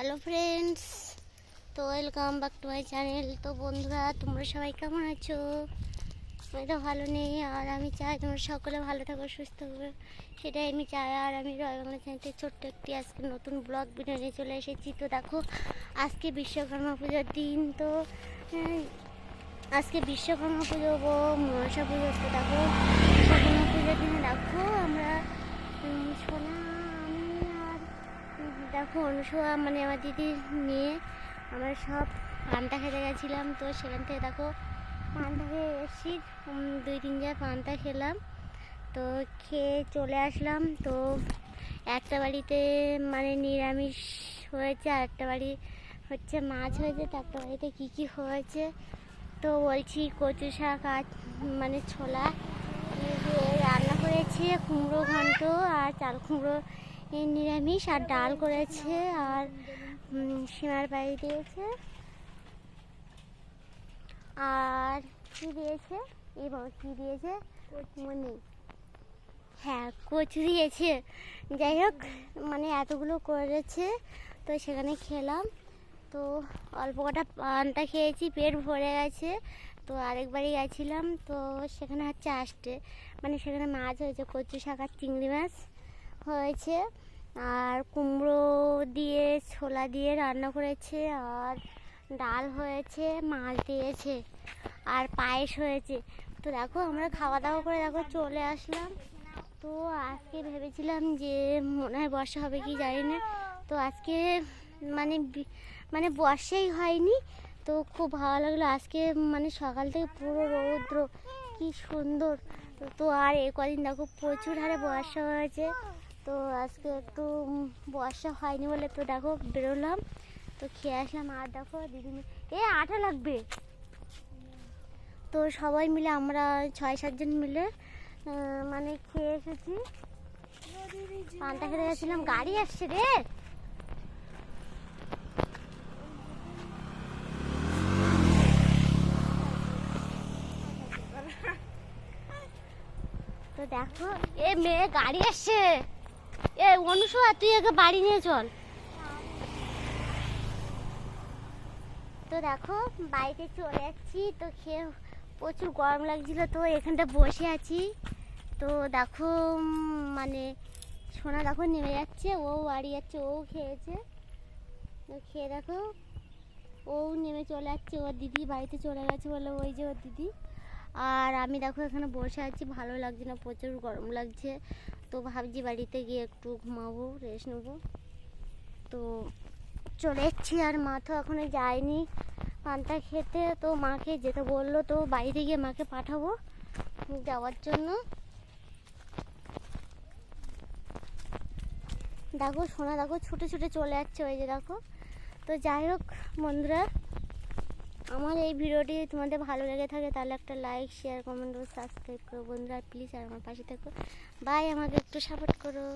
Hello friends তো welcome back to my channel তো বন্ধুরা, তোমরা সবাই কেমন আছো? আমি তো ভালো নেই, আর আমি চাই তোমরা সকলে ভালো থাকো, সুস্থ থাকো। সেটাই আমি চাই, আর আমি রয় বাংলা ছোট্ট একটি আজকে নতুন ব্লগ ভিডিও নিয়ে চলে এসেছি। তো দেখো, আজকে বিশ্বকর্মা পুজোর দিন, তো আজকে বিশ্বকর্মা পুজো ও মনসা পুজো তো দেখো, বিশ্বকর্মা পুজোর দিনে দেখো আমরা দেখো অনুসয়া মানে আমার দিদির মেয়ে, আমরা সব পান্তা খেতে গেছিলাম। তো সেখান থেকে দেখো, পান্তা খেয়ে এসেছি। দুই তিন জায়গায় পান্তা খেলাম। তো খেয়ে চলে আসলাম। তো একটা বাড়িতে মানে নিরামিষ হয়েছে, আর একটা বাড়ি হচ্ছে মাছ হয়েছে। তো একটা বাড়িতে কী কী হয়েছে? তো বলছি, কচু শাক আর মানে ছোলা। রান্না করেছে, কুমড়ো ঘন্ট আর চাল কুমড়ো নিরামিষ আর ডাল করেছে আর সিমার বাড়ি দিয়েছে। আর কি দিয়েছে? এই বাবা কি দিয়েছে? মনে হ্যাঁ কচু দিয়েছে। যাই হোক মানে এতগুলো করেছে তো সেখানে খেলাম। তো অল্প কটা পানটা খেয়েছি পেট ভরে গেছে। তো আরেকবারই গেছিলাম তো সেখানে হচ্ছে আসতে মানে সেখানে মাছ হয়েছে কচু শাক আর চিংড়ি মাছ। হয়েছে। আর কুমড়ো দিয়ে, ছোলা দিয়ে রান্না করেছে, আর ডাল হয়েছে, মাছ দিয়েছে, আর পায়েস হয়েছে। তো দেখো, আমরা খাওয়া দাওয়া করে দেখো চলে আসলাম। তো আজকে ভেবেছিলাম যে মনে হয় বর্ষা হবে কি জানি না। তো আজকে মানে মানে বর্ষাই হয়নি। তো খুব ভালো লাগল আজকে মানে সকাল থেকে পুরো রৌদ্র, কি সুন্দর। তো- আর এ কদিন দেখো প্রচুর হারে বর্ষা হয়েছে। তো আজকে একটু বর্ষা হয়নি বলে তো দেখো বেরোলাম। তো খেয়ে আসলাম আর দেখো দিদি মি- এ আঠা লাগবে। তো সবাই মিলে আমরা ছয় সাতজন মিলে মানে খেয়ে এসেছি। পান্তা খেতে গেছিলাম গাড়ি আসছে রে। তো দেখো, এ মেয়ে গাড়ি আসছে। এ অনুসয়া তুই একে বাড়ি নিয়ে চল। তো দেখো, বাড়িতে চলে যাচ্ছি। তো খেয়ে প্রচুর গরম লাগছিল, তো এখানটা বসে আছি। তো দেখো মানে সোনা দেখো নেমে যাচ্ছে, ও বাড়ি যাচ্ছে, ও খেয়েছে। তো খেয়ে দেখো, ও নেমে চলে যাচ্ছে, ওর দিদি বাড়িতে চলে গেছে বলে, ওই যে ওর দিদি। আর আমি দেখো এখানে বসে আছি, ভালো লাগছে না, প্রচুর গরম লাগছে। তো ভাবছি বাড়িতে গিয়ে একটু ঘুমাবো রেস্ট নেব। তো চলে এসেছি আর মা তো এখনও যায়নি। পান্তা খেতে, তো মাকে যেতে বলল, তো বাইরে গিয়ে মাকে পাঠাবো যাওয়ার জন্য। দেখো সোনা দেখো ছুটে ছুটে চলে যাচ্ছে, ওই যে দেখো। তো যাই হোক বন্ধুরা আমার এই ভিডিওটি তোমাদের ভালো লেগে থাকে, তাহলে একটা লাইক শেয়ার কমেন্ট ও সাবস্ক্রাইব করো বন্ধুরা প্লিজ আর আমার পাশে থেকো। বাই আমাকে একটু সাপোর্ট করো।